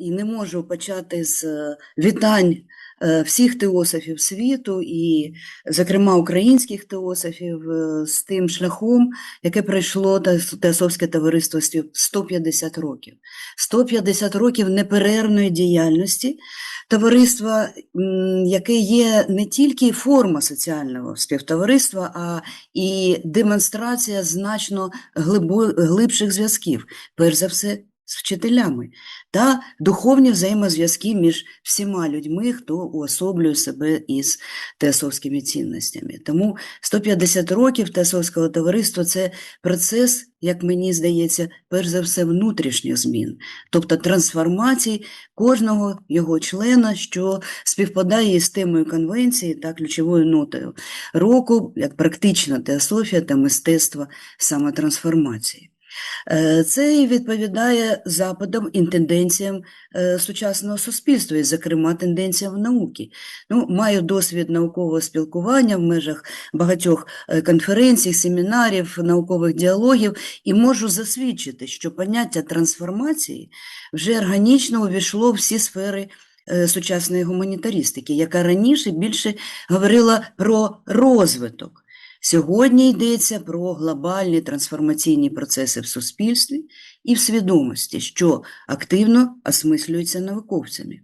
і не можу почати з е, вітань е, всіх теософів світу, і, зокрема, українських теософів е, з тим шляхом, яке пройшло Теос- Теософське товариство 150 років. 150 років неперервної діяльності товариства, яке є не тільки форма соціального співтовариства, а і демонстрація значно глибших зв'язків, перш за все з вчителями, та духовні взаємозв'язки між всіма людьми, хто уособлює себе із теософськими цінностями. Тому 150 років теософського товариства це процес, як мені здається, перш за все внутрішніх змін, тобто трансформації кожного його члена, що співпадає із темою конвенції та ключовою нотою року, як практична теософія та мистецтво самотрансформації. Е, Це і відповідає западам і тенденціям е, сучасного суспільства, і, зокрема, тенденціям науки. Ну, маю досвід наукового спілкування в межах багатьох е, конференцій, семінарів, наукових діалогів, і можу засвідчити, що поняття трансформації вже органічно увійшло в всі сфери сучасної гуманітаристики, яка раніше більше говорила про розвиток. Сьогодні йдеться про глобальні трансформаційні процеси в суспільстві і в свідомості, що активно осмислюються науковцями.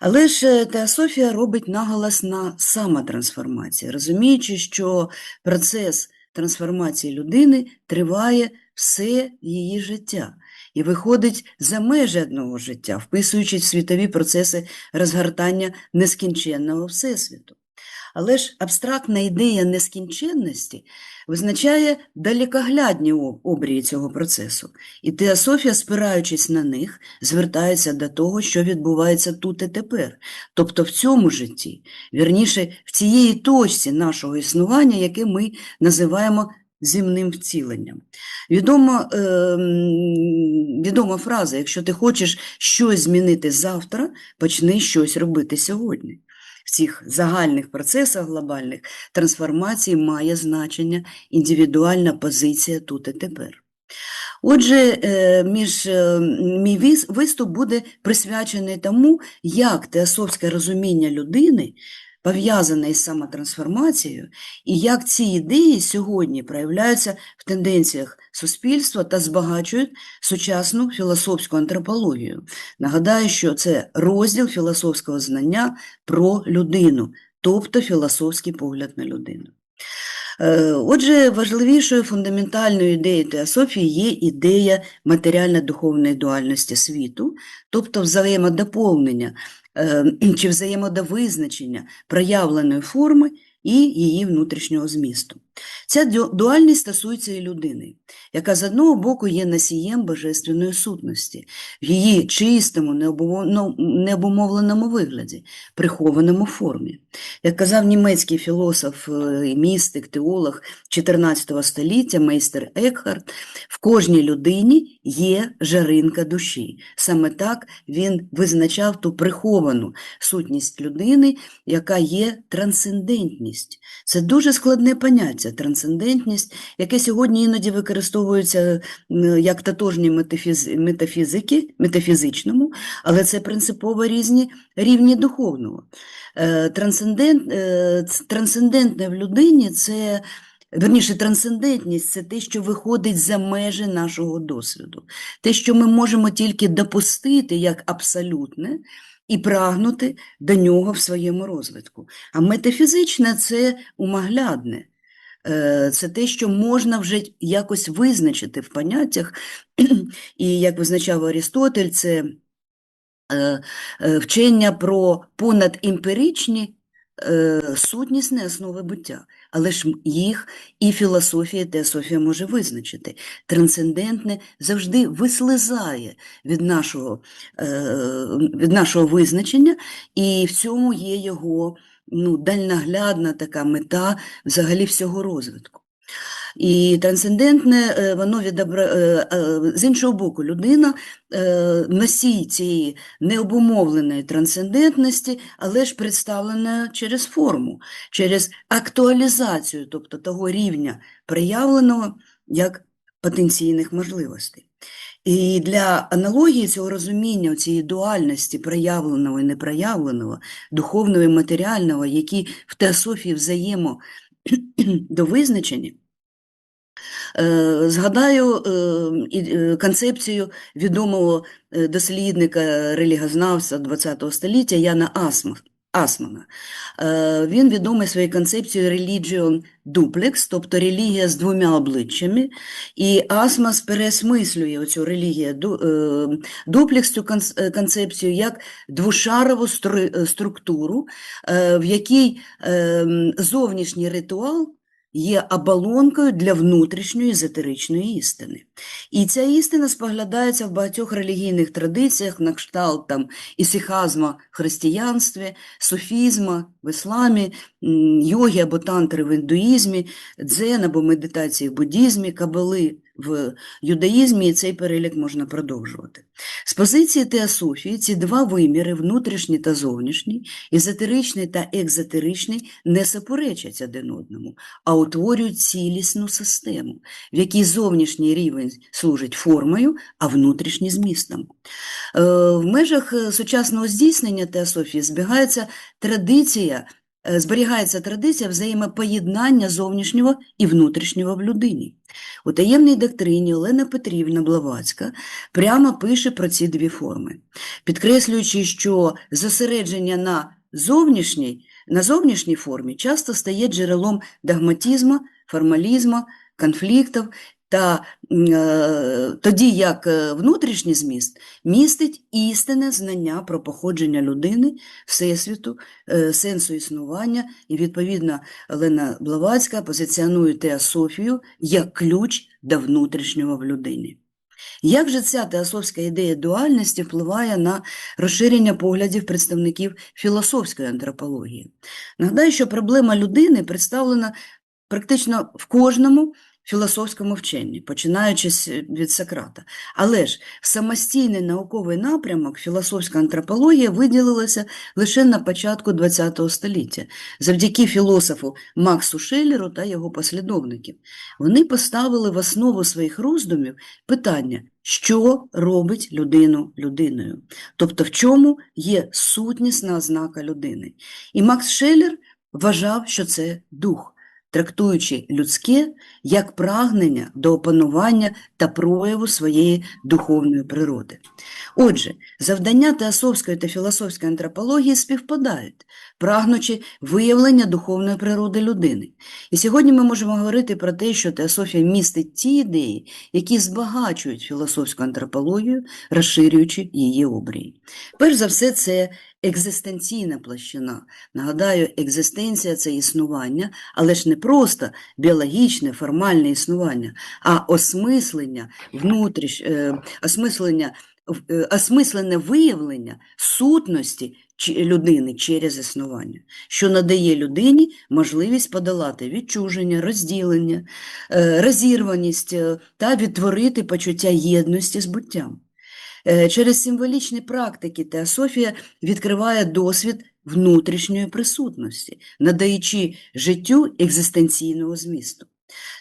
Але ж е, теософія робить наголос на самотрансформації, розуміючи, що процес трансформації людини триває все її життя і виходить за межі одного життя, вписуючись в світові процеси розгортання нескінченного Всесвіту. Але ж абстрактна ідея нескінченності визначає далекоглядні обрії цього процесу, і теософія, спираючись на них, звертається до того, що відбувається тут і тепер, тобто в цьому житті, вірніше, в цієї точці нашого існування, яке ми називаємо земним вціленням. Відома, е, відома фраза: якщо ти хочеш щось змінити завтра, почни щось робити сьогодні. В цих загальних процесах глобальних трансформації має значення індивідуальна позиція тут і тепер. Отже, е, між, е, мій виступ буде присвячений тому, як теософське розуміння людини пов'язане із самотрансформацією, і як ці ідеї сьогодні проявляються в тенденціях суспільства та збагачують сучасну філософську антропологію. Нагадаю, що це розділ філософського знання про людину, тобто філософський погляд на людину. Е, Отже, важливішою фундаментальною ідеєю теософії є ідея матеріально-духовної дуальності світу, тобто взаємодоповнення чи взаємодовизначення проявленої форми і її внутрішнього змісту. Ця дуальність стосується і людини, яка з одного боку є носієм божественної сутності, в її чистому, ну, необумовленому вигляді, прихованому формі. Як казав німецький філософ, е, містик, теолог 14 століття, мейстер Екхарт, в кожній людині є жаринка душі. Саме так він визначав ту приховану сутність людини, яка є трансцендентність. Це дуже складне поняття трансцендентність, яке сьогодні іноді використовується як тотожні метафіз... метафізики, метафізичному, але це принципово різні рівні духовного. Е, Трансцендент, е, трансцендентне в людині це. Верніше, трансцендентність це те, що виходить за межі нашого досвіду, те, що ми можемо тільки допустити як абсолютне і прагнути до нього в своєму розвитку. А метафізичне це умоглядне, Е, це те, що можна вже якось визначити в поняттях, і як визначав Арістотель, це е, е, вчення про понадімперичні е, сутнісні основи буття. Але ж їх і філософія, і теософія може визначити. Трансцендентне завжди вислизає від нашого, е, від нашого визначення, і в цьому є його ну, дальноглядна така мета взагалі всього розвитку. І трансцендентне, е, воно відобра... е, е, з іншого боку, людина носій цієї необумовленої трансцендентності, але ж представлена через форму, через актуалізацію, тобто того рівня проявленого як потенційних можливостей. І для аналогії цього розуміння, цієї дуальності проявленого і непроявленого, духовного і матеріального, які в теософії взаємо довизначені, Е, Згадаю е, е, концепцію відомого дослідника релігознавця ХХ століття Яна Асма- Асмана. Е, Він відомий своєю концепцією religion duplex, тобто релігія з двома обличчями. І Асмас переосмислює оцю релігію е, дуплекс, цю е, концепцію як двошарову е, структуру, в якій е, зовнішній ритуал є оболонкою для внутрішньої езотеричної істини. І ця істина споглядається в багатьох релігійних традиціях, на кшталт там ісихазма в християнстві, суфізма в ісламі, йогі або тантри в індуїзмі, дзен або медитації в буддізмі, кабали в юдаїзмі, і цей перелік можна продовжувати. З позиції теософії ці два виміри, внутрішній та зовнішній, езотеричний та екзотеричний, не суперечать один одному, а утворюють цілісну систему, в якій зовнішній рівень служить формою, а внутрішній змістом. Е, В межах е, сучасного здійснення теософії збігається традиція, зберігається традиція взаємопоєднання зовнішнього і внутрішнього в людині. У таємній доктрині Олена Петрівна Блаватська прямо пише про ці дві форми, підкреслюючи, що зосередження на зовнішній, на зовнішній формі часто стає джерелом догматизму, формалізму, конфліктів, та е, тоді як е, внутрішній зміст містить істинне знання про походження людини, всесвіту, е, сенсу існування, і, відповідно, Олена Блаватська позиціонує теософію як ключ до внутрішнього в людині. Як же ця теософська ідея дуальності впливає на розширення поглядів представників філософської антропології? Нагадаю, що проблема людини представлена практично в кожному філософському вченні, починаючи від Сократа. Але ж самостійний науковий напрямок філософська антропологія виділилася лише на початку ХХ століття, завдяки філософу Максу Шеллеру та його послідовників. Вони поставили в основу своїх роздумів питання, що робить людину людиною, тобто в чому є сутнісна ознака людини. І Макс Шеллер вважав, що це дух, трактуючи людське як прагнення до опанування та прояву своєї духовної природи. Отже, завдання теософської та філософської антропології співпадають, прагнучи виявлення духовної природи людини. І сьогодні ми можемо говорити про те, що теософія містить ті ідеї, які збагачують філософську антропологію, розширюючи її обрії. Перш за все, це екзистенційна площина. Нагадаю, екзистенція це існування, але ж не просто біологічне, формальне існування, а осмислення, внутріш, е, осмислення, е, осмислене виявлення сутності людини через існування, що надає людині можливість подолати відчуження, розділення, е, розірваність е, та відтворити почуття єдності з буттям. Е, Через символічні практики теософія відкриває досвід внутрішньої присутності, надаючи життю екзистенційного змісту.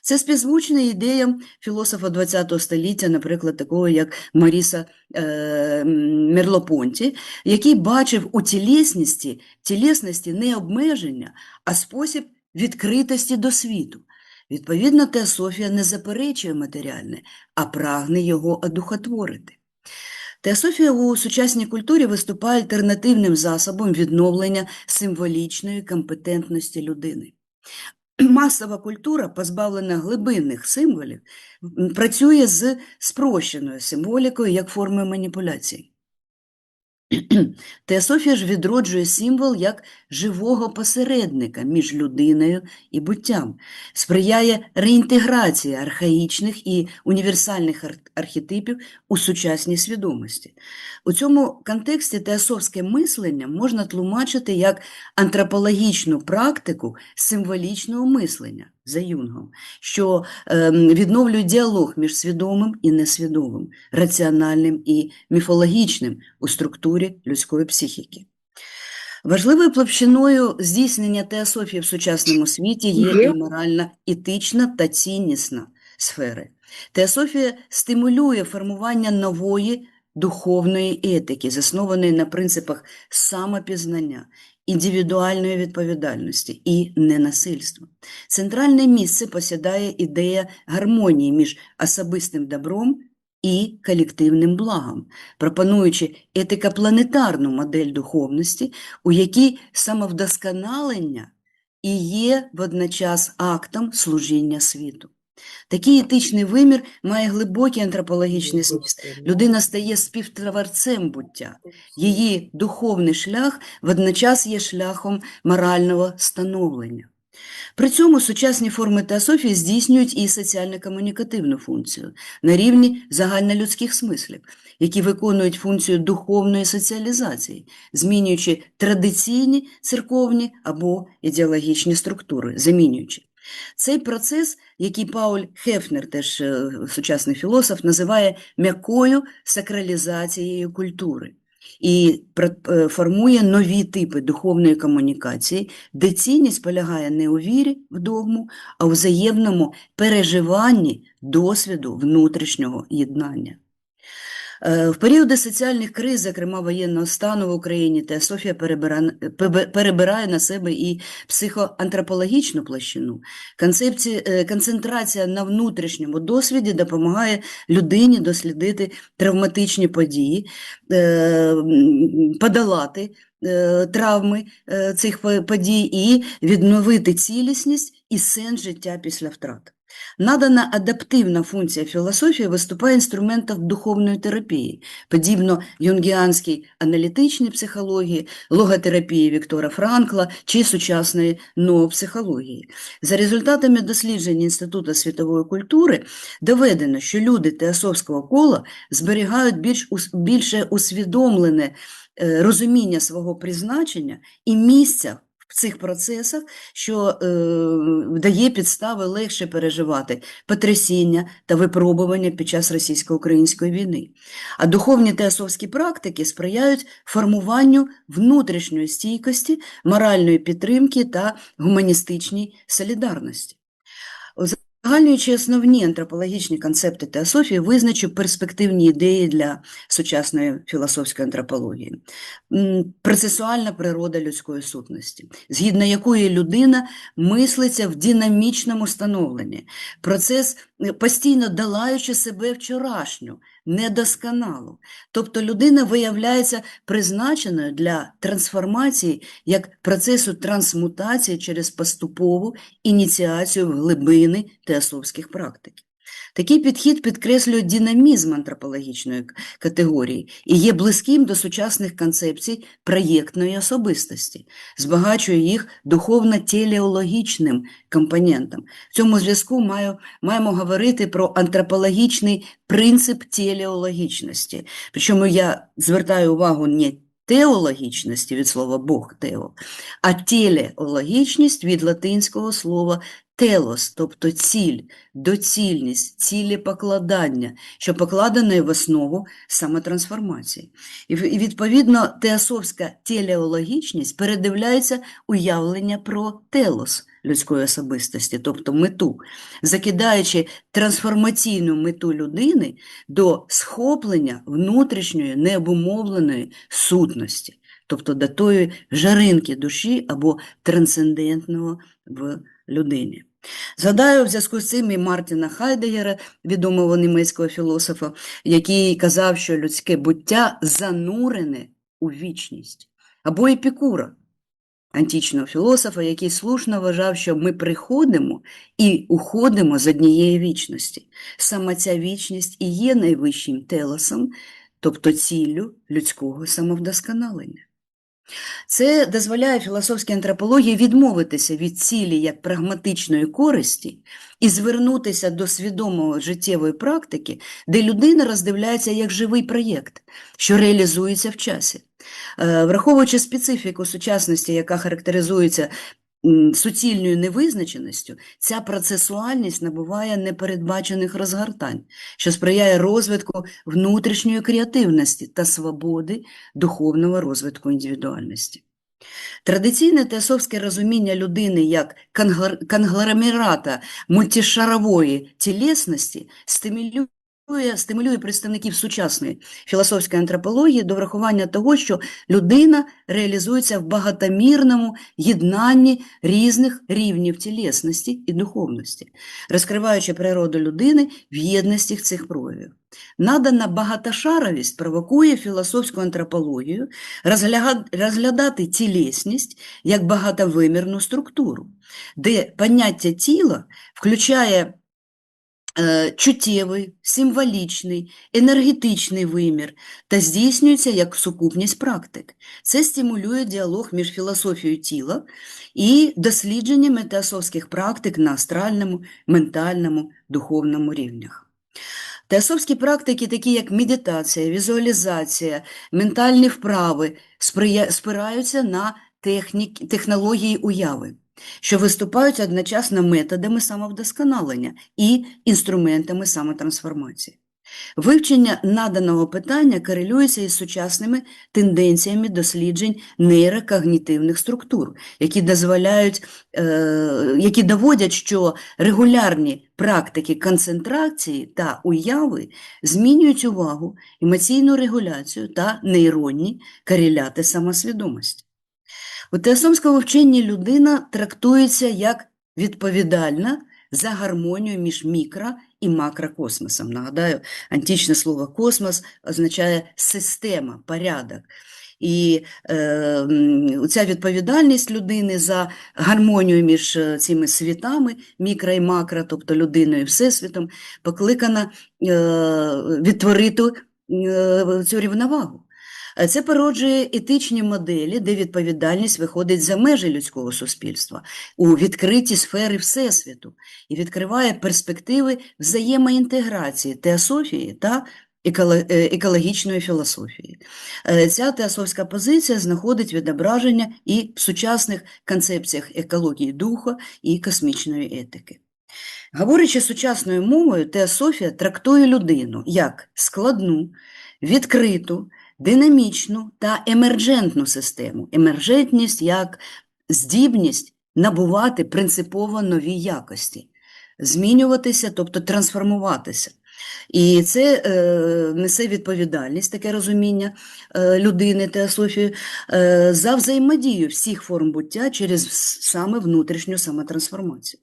Це співзвучне ідеям філософа ХХ століття, наприклад, такого як Маріса е, Мерлопонті, який бачив у тілесності, тілесності не обмеження, а спосіб відкритості до світу. Відповідно, теософія не заперечує матеріальне, а прагне його одухотворити. Теософія у сучасній культурі виступає альтернативним засобом відновлення символічної компетентності людини. Масова культура, позбавлена глибинних символів, працює з спрощеною символікою як формою маніпуляцій. Теософія ж відроджує символ як живого посередника між людиною і буттям, сприяє реінтеграції архаїчних і універсальних архетипів у сучасній свідомості. У цьому контексті теософське мислення можна тлумачити як антропологічну практику символічного мислення за Юнгом, що ем, відновлює діалог між свідомим і несвідомим, раціональним і міфологічним у структурі людської психіки. Важливою площиною здійснення теософії в сучасному світі є і моральна, етична та ціннісна сфери. Теософія стимулює формування нової духовної етики, заснованої на принципах самопізнання, індивідуальної відповідальності і ненасильства. Центральне місце посідає ідея гармонії між особистим добром і колективним благом, пропонуючи етикопланетарну модель духовності, у якій самовдосконалення і є водночас актом служіння світу. Такий етичний вимір має глибокий антропологічний зміст. Людина стає співтворцем буття. Її духовний шлях водночас є шляхом морального становлення. При цьому сучасні форми теософії здійснюють і соціально-комунікативну функцію на рівні загальнолюдських смислів, які виконують функцію духовної соціалізації, змінюючи традиційні церковні або ідеологічні структури, замінюючи. Цей процес, який Пауль Хефнер, теж е, сучасний філософ, називає м'якою сакралізацією культури і е, формує нові типи духовної комунікації, де цінність полягає не у вірі в догму, а у взаємному переживанні досвіду внутрішнього єднання. Е, В періоди соціальних криз, зокрема воєнного стану в Україні, теософія перебира- перебирає на себе і психоантропологічну площину. Концепція, е, концентрація на внутрішньому досвіді допомагає людині дослідити травматичні події, е, подолати травми цих подій і відновити цілісність і сенс життя після втрат. Надана адаптивна функція філософії виступає інструментом духовної терапії, подібно юнгіанській аналітичній психології, логотерапії Віктора Франкла чи сучасної ноопсихології. За результатами досліджень Інституту світової культури доведено, що люди теософського кола зберігають більш, більше усвідомлене е, розуміння свого призначення і місця в цих процесах, що е, дає підстави легше переживати потрясіння та випробування під час російсько-української війни. А духовні теософські практики сприяють формуванню внутрішньої стійкості, моральної підтримки та гуманістичній солідарності. Загальнюючи основні антропологічні концепти теософії, визначу перспективні ідеї для сучасної філософської антропології. Процесуальна природа людської сутності, згідно якої людина мислиться в динамічному становленні, процес е, постійно долаючи себе вчорашню, недосконалу. Тобто людина виявляється призначеною для трансформації як процесу трансмутації через поступову ініціацію в глибини теософських практик. Такий підхід підкреслює динамізм антропологічної категорії і є близьким до сучасних концепцій проєктної особистості, збагачує їх духовно-телеологічним компонентом. В цьому зв'язку маю, маємо говорити про антропологічний принцип телеологічності. Причому я звертаю увагу не теологічності від слова Бог тео, а телеологічність від латинського слова телос, тобто ціль, доцільність, цілепокладання, що покладене в основу самотрансформації. І відповідно теософська телеологічність передивляється уявлення про телос людської особистості, тобто мету, закидаючи трансформаційну мету людини до схоплення внутрішньої необумовленої сутності, тобто до тої жаринки душі або трансцендентного в людині. Згадаю в зв'язку з цим і Мартіна Хайдегера, відомого німецького філософа, який казав, що людське буття занурене у вічність, або Епікура, античного філософа, який слушно вважав, що ми приходимо і уходимо з однієї вічності. Саме ця вічність і є найвищим телосом, тобто ціллю людського самовдосконалення. Це дозволяє філософській антропології відмовитися від цілі як прагматичної користі і звернутися до свідомої життєвої практики, де людина роздивляється як живий проєкт, що реалізується в часі. Е, Враховуючи специфіку сучасності, яка характеризується суцільною невизначеністю, ця процесуальність набуває непередбачених розгортань, що сприяє розвитку внутрішньої креативності та свободи духовного розвитку індивідуальності. Традиційне теософське розуміння людини як конгломерата мультишарової тілесності стимулює, стимулює представників сучасної філософської антропології до врахування того, що людина реалізується в багатомірному єднанні різних рівнів тілесності і духовності, розкриваючи природу людини в єдності цих проявів. Надана багатошаровість провокує філософську антропологію розглядати тілесність як багатовимірну структуру, де поняття тіла включає чуттєвий, символічний, енергетичний вимір та здійснюється як сукупність практик. Це стимулює діалог між філософією тіла і дослідженнями теософських практик на астральному, ментальному, духовному рівнях. Теософські практики, такі як медитація, візуалізація, ментальні вправи, спираються на технік, технології уяви, що виступають одночасно методами самовдосконалення і інструментами самотрансформації. Вивчення наданого питання корелюється із сучасними тенденціями досліджень нейрокогнітивних структур, які дозволяють, е, які доводять, що регулярні практики концентрації та уяви змінюють увагу, емоційну регуляцію та нейронні кореляти самосвідомості. У теосомському вченні людина трактується як відповідальна за гармонію між мікро і макрокосмосом. Нагадаю, античне слово космос означає система, порядок. І е, ця відповідальність людини за гармонію між е, цими світами, мікро і макро, тобто людиною і всесвітом, покликана е, відтворити е, цю рівновагу. Е, Це породжує етичні моделі, де відповідальність виходить за межі людського суспільства у відкриті сфери Всесвіту і відкриває перспективи взаємоінтеграції теософії та е, екологічної філософії. Е, Ця теософська позиція знаходить відображення і в сучасних концепціях екології духа і космічної етики. Говорячи сучасною мовою, теософія трактує людину як складну, відкриту, динамічну та емерджентну систему. Емерджентність як здібність набувати принципово нові якості, змінюватися, тобто трансформуватися. І це е, несе відповідальність, таке розуміння е, людини теософії, е, за взаємодію всіх форм буття через саме внутрішню самотрансформацію.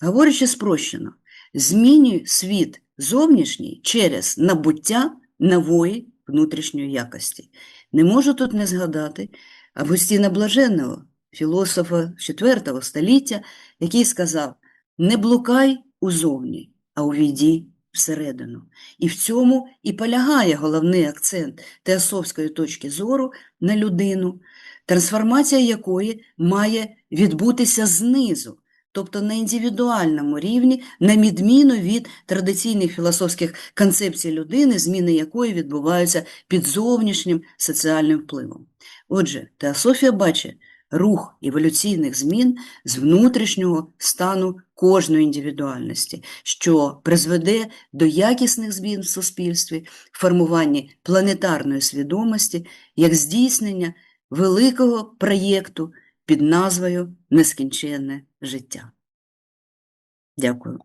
Говорячи спрощено, змінюй світ зовнішній через набуття нової внутрішньої якості. Не можу тут не згадати Августіна Блаженного, філософа IV століття, який сказав: не блукай узовні, а увійди всередину. І в цьому і полягає головний акцент теософської точки зору на людину, трансформація якої має відбутися знизу, тобто на індивідуальному рівні, на відміну від традиційних філософських концепцій людини, зміни якої відбуваються під зовнішнім соціальним впливом. Отже, теософія бачить рух еволюційних змін з внутрішнього стану кожної індивідуальності, що призведе до якісних змін в суспільстві, формуванні планетарної свідомості, як здійснення великого проєкту під назвою Нескінченне життя. Дякую.